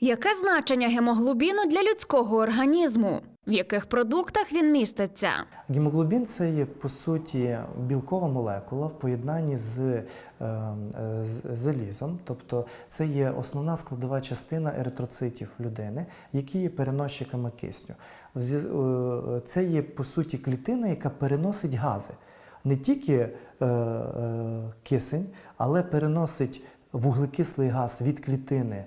Яке значення гемоглобіну для людського організму? В яких продуктах він міститься? Гемоглобін це є по суті білкова молекула в поєднанні з, е, з залізом, тобто це є основна складова частина еритроцитів людини, які є переносчиками кисню. Е, Це є по суті клітина, яка переносить гази. Не тільки е, е, кисень, але переносить вуглекислий газ від клітини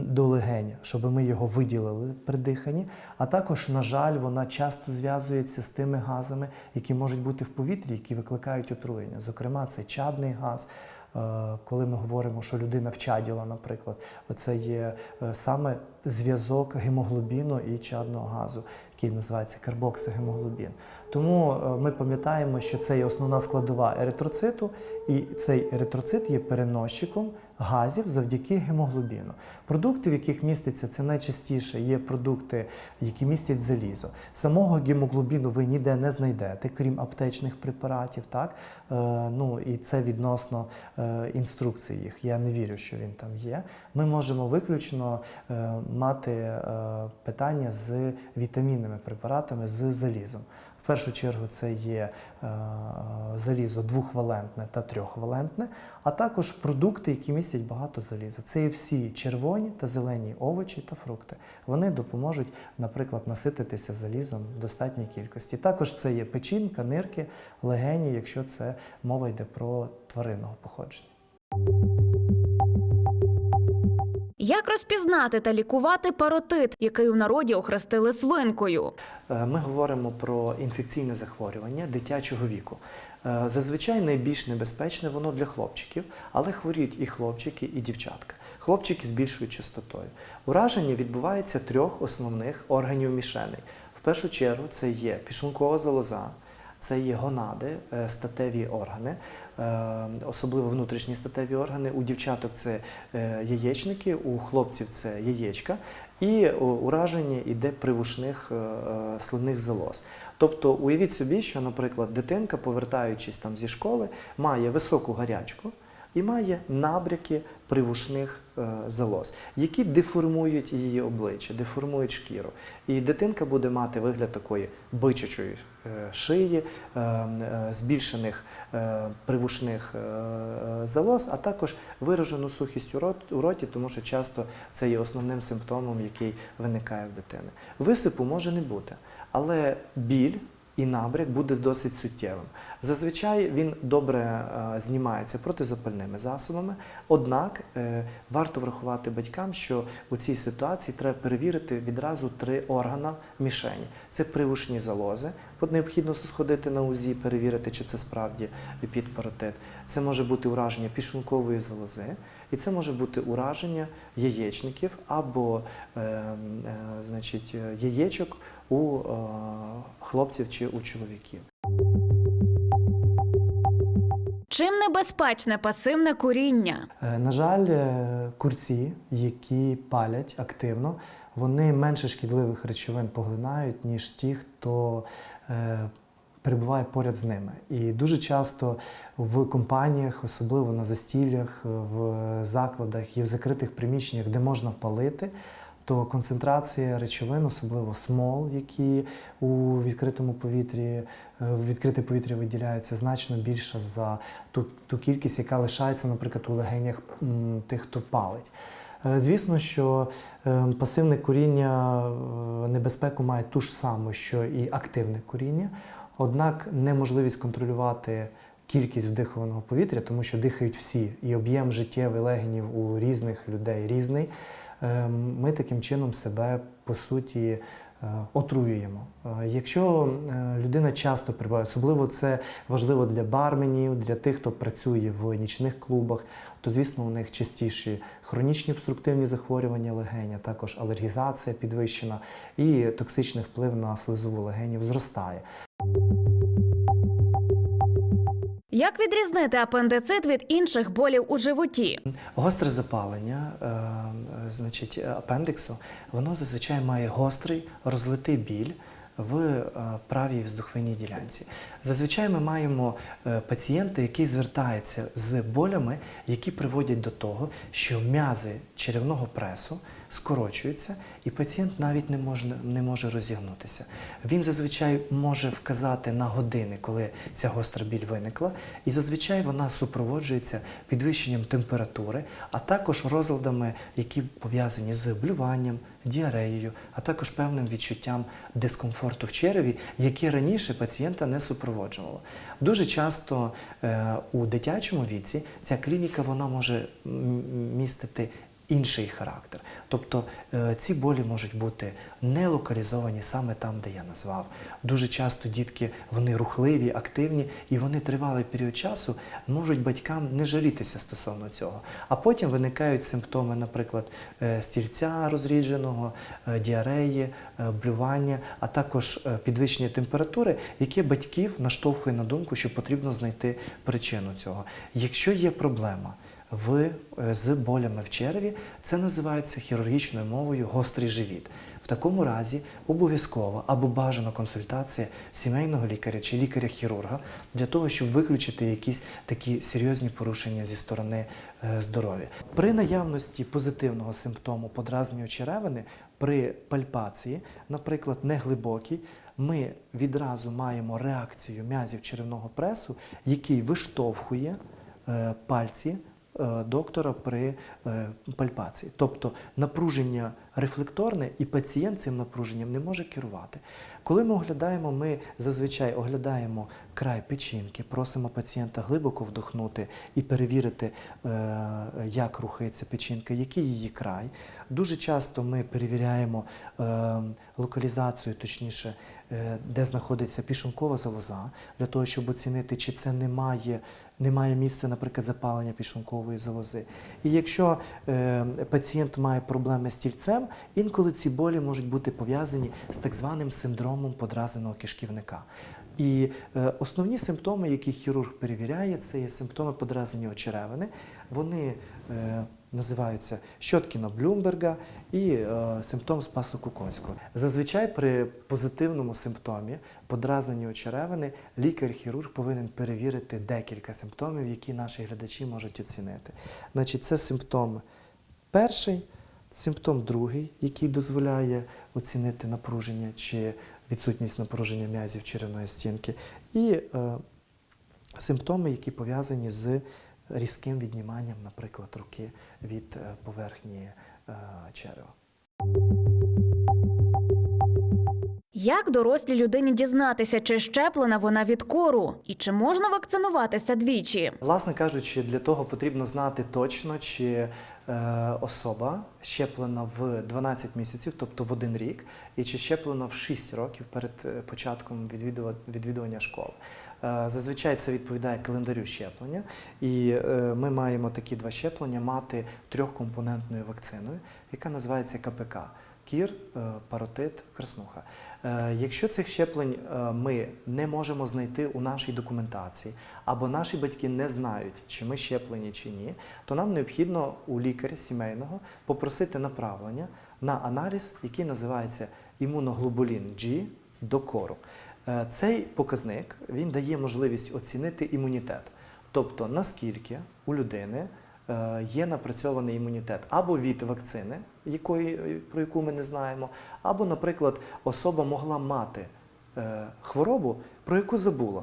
до легень, щоб ми його виділили при диханні. А також, на жаль, вона часто зв'язується з тими газами, які можуть бути в повітрі, які викликають отруєння. Зокрема, це чадний газ. Е, Коли ми говоримо, що людина вчаділа, наприклад, це є е, саме зв'язок гемоглобіну і чадного газу, який називається карбоксигемоглобін. Тому е, ми пам'ятаємо, що це є основна складова еритроциту, і цей еритроцит є переносчиком газів завдяки гемоглобіну. Продукти, в яких міститься, це найчастіше є продукти, які містять залізо. Самого гемоглобіну ви ніде не знайдете, крім аптечних препаратів. Так? Е, ну, і це відносно е, інструкцій їх. Я не вірю, що він там є. Ми можемо виключно е, мати е, питання з вітамінними препаратами, з залізом. В першу чергу це є е, залізо двохвалентне та трьохвалентне, а також продукти, які містять багато заліза. Це є всі червоні та зелені овочі та фрукти. Вони допоможуть, наприклад, насититися залізом з достатньої кількості. Також це є печінка, нирки, легені, якщо це мова йде про тваринного походження. Як розпізнати та лікувати паротит, який у народі охрестили свинкою? Е, Ми говоримо про інфекційне захворювання дитячого віку. Е, Зазвичай найбільш небезпечне воно для хлопчиків, але хворіють і хлопчики, і дівчатка. Хлопчики з більшою частотою. Ураження відбувається трьох основних органів мішеней. В першу чергу це є пішлункова залоза, це є гонади, е, статеві органи, е, особливо внутрішні статеві органи. У дівчаток це е, яєчники, у хлопців це яєчка. І ураження йде привушних сливних залоз. Тобто уявіть собі, що, наприклад, дитинка, повертаючись там зі школи, має високу гарячку і має набряки привушних е, залоз, які деформують її обличчя, деформують шкіру. І дитинка буде мати вигляд такої бичачої е, шиї, е, збільшених привушних залоз, а також виражену сухість у роті, тому що часто це є основним симптомом, який виникає в дитини. Висипу може не бути, але біль і набряк буде досить суттєвим. Зазвичай він добре е, знімається протизапальними засобами, однак е, варто врахувати батькам, що у цій ситуації треба перевірити відразу три органа мішені. Це привушні залози. От необхідно сходити на УЗІ, перевірити, чи це справді підпаротит. Це може бути ураження пішлункової залози, і це може бути ураження яєчників або е, е, значить, яєчок у е, хлопців чи у чоловіків. Чим небезпечне пасивне куріння? Е, На жаль, курці, які палять активно, вони менше шкідливих речовин поглинають, ніж ті, хто перебуває поряд з ними. І дуже часто в компаніях, особливо на застіллях, в закладах і в закритих приміщеннях, де можна палити, то концентрація речовин, особливо смол, які у відкритому повітрі, е, в відкрите повітря виділяються, значно більша за ту, ту кількість, яка лишається, наприклад, у легенях тих, хто палить. Е, Звісно, що е, пасивне куріння е, небезпеку має ту ж саму, що і активне куріння, однак неможливість контролювати кількість вдихованого повітря, тому що дихають всі, і об'єм життєвий легенів у різних людей різний. Е, Ми таким чином себе по суті е, отруюємо. Е, Якщо е, людина часто перебуває, особливо це важливо для барменів, для тих, хто працює в нічних клубах, то звісно у них частіші хронічні обструктивні захворювання легень, а також алергізація підвищена і токсичний вплив на слизову легенів зростає. Як відрізнити апендицит від інших болів у животі? Гостре запалення, е, е, значить, апендиксу, воно зазвичай має гострий розлитий біль в е, правій вздуховийній ділянці. Зазвичай ми маємо пацієнта, який звертається з болями, які приводять до того, що м'язи черевного пресу скорочуються, і пацієнт навіть не може, не може розігнутися. Він зазвичай може вказати на години, коли ця гостра біль виникла, і зазвичай вона супроводжується підвищенням температури, а також розладами, які пов'язані з блюванням, діареєю, а також певним відчуттям дискомфорту в череві, яке раніше пацієнта не супроводжувало. Дуже часто е, у дитячому віці ця клініка вона може містити інший характер. Тобто е, ці болі можуть бути не локалізовані саме там, де я назвав. Дуже часто дітки вони рухливі, активні, і вони тривалий період часу можуть батькам не жалітися стосовно цього. А потім виникають симптоми, наприклад, е, стільця розрідженого, е, діареї, блювання, а також підвищення температури, яке батьків наштовхує на думку, що потрібно знайти причину цього. Якщо є проблема, в, е, з болями в череві. Це називається хірургічною мовою гострий живіт. В такому разі обов'язково або бажана консультація сімейного лікаря чи лікаря-хірурга для того, щоб виключити якісь такі серйозні порушення зі сторони е, здоров'я. При наявності позитивного симптому подразнення черевини при пальпації, наприклад, неглибокій, ми відразу маємо реакцію м'язів черевного пресу, який виштовхує е, пальці доктора при е, пальпації. Тобто напруження рефлекторне, і пацієнт цим напруженням не може керувати. Коли ми оглядаємо, ми зазвичай оглядаємо край печінки, просимо пацієнта глибоко вдохнути і перевірити, е, як рухається печінка, який її край. Дуже часто ми перевіряємо е, локалізацію, точніше, е, де знаходиться пішункова залоза, для того, щоб оцінити, чи це немає немає місця, наприклад, запалення пішункової залози. І якщо е, пацієнт має проблеми з тільцем, інколи ці болі можуть бути пов'язані з так званим синдромом подразненого кишківника. І е, основні симптоми, які хірург перевіряє, це є симптоми подразнення черевини. Вони е, називаються щоткіно Блюмберга і е, симптом спасу Кукоцького. Зазвичай при позитивному симптомі подразнення черевини лікар-хірург повинен перевірити декілька симптомів, які наші глядачі можуть оцінити. Значить, це симптом перший, симптом другий, який дозволяє оцінити напруження чи відсутність напруження м'язів черевної стінки, і е, симптоми, які пов'язані з різким відніманням, наприклад, руки від е, поверхні е, черева. Як дорослій людині дізнатися, чи щеплена вона від кору, і чи можна вакцинуватися двічі? Власне кажучи, для того потрібно знати точно, чи е, особа щеплена в 12 місяців, тобто в один рік, і чи щеплена в 6 років перед е, початком відвідування школи. Е, Зазвичай це відповідає календарю щеплення, і ми маємо такі два щеплення мати трьохкомпонентною вакциною, яка називається КПК. Кір, паротит, краснуха. Е, Якщо цих щеплень е, ми не можемо знайти у нашій документації, або наші батьки не знають, чи ми щеплені чи ні, то нам необхідно у лікаря сімейного попросити направлення на аналіз, який називається імуноглобулін G до кору. Е, Цей показник він дає можливість оцінити імунітет, тобто наскільки у людини є напрацьований імунітет або від вакцини, якої, про яку ми не знаємо, або, наприклад, особа могла мати е, хворобу, про яку забула.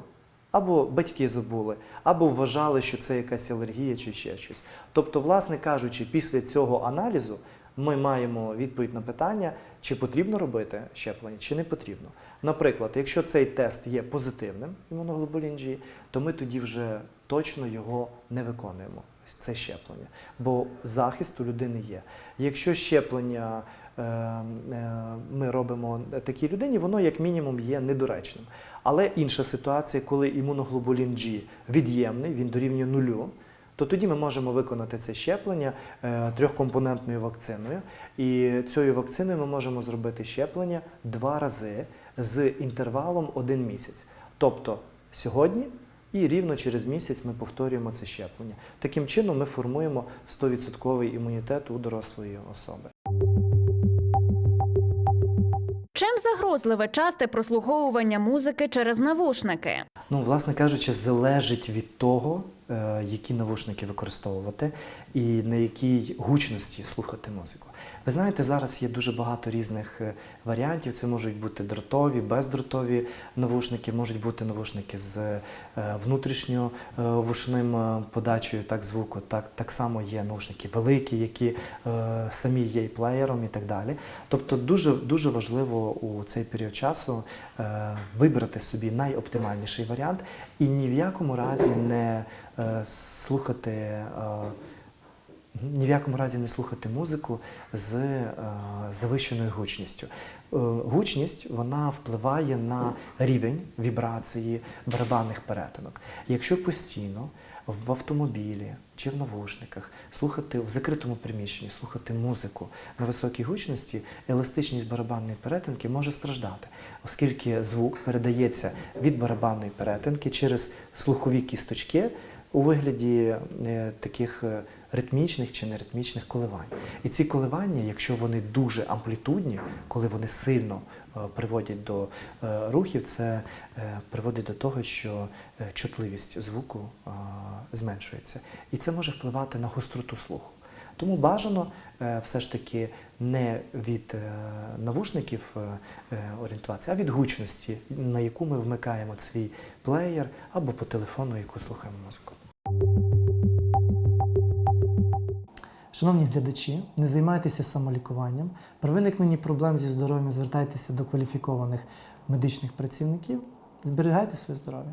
Або батьки забули, або вважали, що це якась алергія чи ще щось. Тобто, власне кажучи, після цього аналізу ми маємо відповідь на питання, чи потрібно робити щеплення, чи не потрібно. Наприклад, якщо цей тест є позитивним, імуноглобулін G, то ми тоді вже точно його не виконуємо. Це щеплення, бо захист у людини є. Якщо щеплення е, е, ми робимо такій людині, воно як мінімум є недоречним. Але інша ситуація, коли імуноглобулін G від'ємний, він дорівнює нулю, то тоді ми можемо виконати це щеплення е, трьохкомпонентною вакциною. І цією вакциною ми можемо зробити щеплення два рази з інтервалом один місяць. Тобто сьогодні і рівно через місяць ми повторюємо це щеплення. Таким чином ми формуємо 100% імунітет у дорослої особи. Чим загрозливе часте прослуховування музики через навушники? Ну, власне кажучи, залежить від того, які навушники використовувати і на якій гучності слухати музику. Ви знаєте, зараз є дуже багато різних е, варіантів. Це можуть бути дротові, бездротові навушники, можуть бути навушники з е, внутрішньо е, вушним е, подачею так звуку. Так, так само є навушники великі, які е, самі є і плеєром і так далі. Тобто дуже, дуже важливо у цей період часу е, вибрати собі найоптимальніший варіант і ні в якому разі не е, слухати. е, ні в якому разі не слухати музику з е, завищеною гучністю. Е, гучність вона впливає на рівень вібрації барабанних перетинок. Якщо постійно в автомобілі чи в навушниках слухати в закритому приміщенні, слухати музику на високій гучності, еластичність барабанної перетинки може страждати, оскільки звук передається від барабанної перетинки через слухові кісточки у вигляді е, таких е, ритмічних чи неритмічних коливань. І ці коливання, якщо вони дуже амплітудні, коли вони сильно е, приводять до рухів, це приводить до того, що чутливість звуку зменшується. І це може впливати на гостроту слуху. Тому бажано все ж таки не від навушників орієнтуватися, а від гучності, на яку ми вмикаємо свій плеєр або по телефону, яку слухаємо музику. Шановні глядачі, не займайтеся самолікуванням. При виникненні проблем зі здоров'ям звертайтеся до кваліфікованих медичних працівників. Зберігайте своє здоров'я.